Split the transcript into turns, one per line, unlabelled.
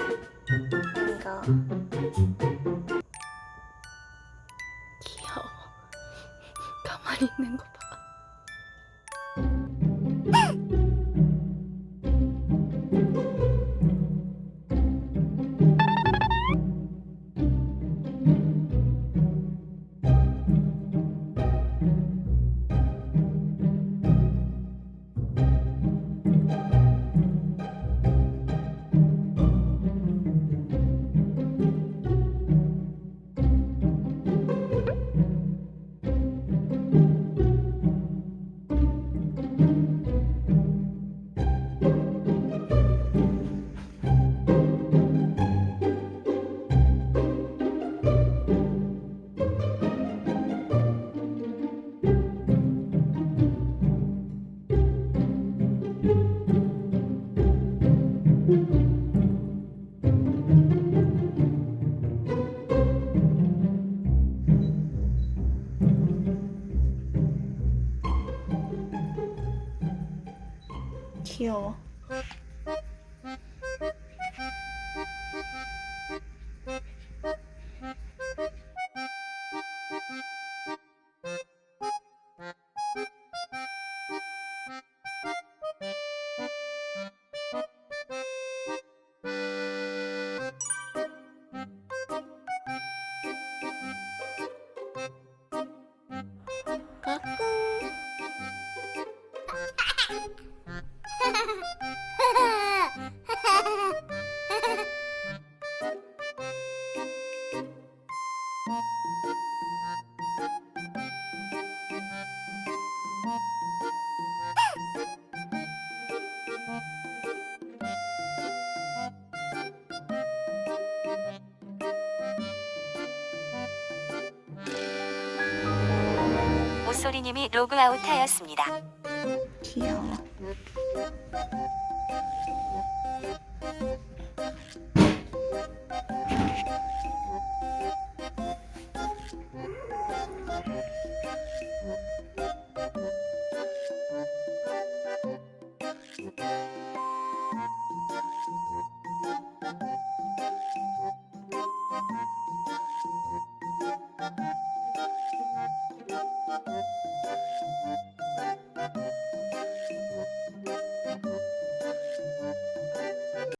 이거. 귀여워. 가만히 있는 거 봐. 귀여워.
오소리님이 로그아웃하였습니다.
귀여워.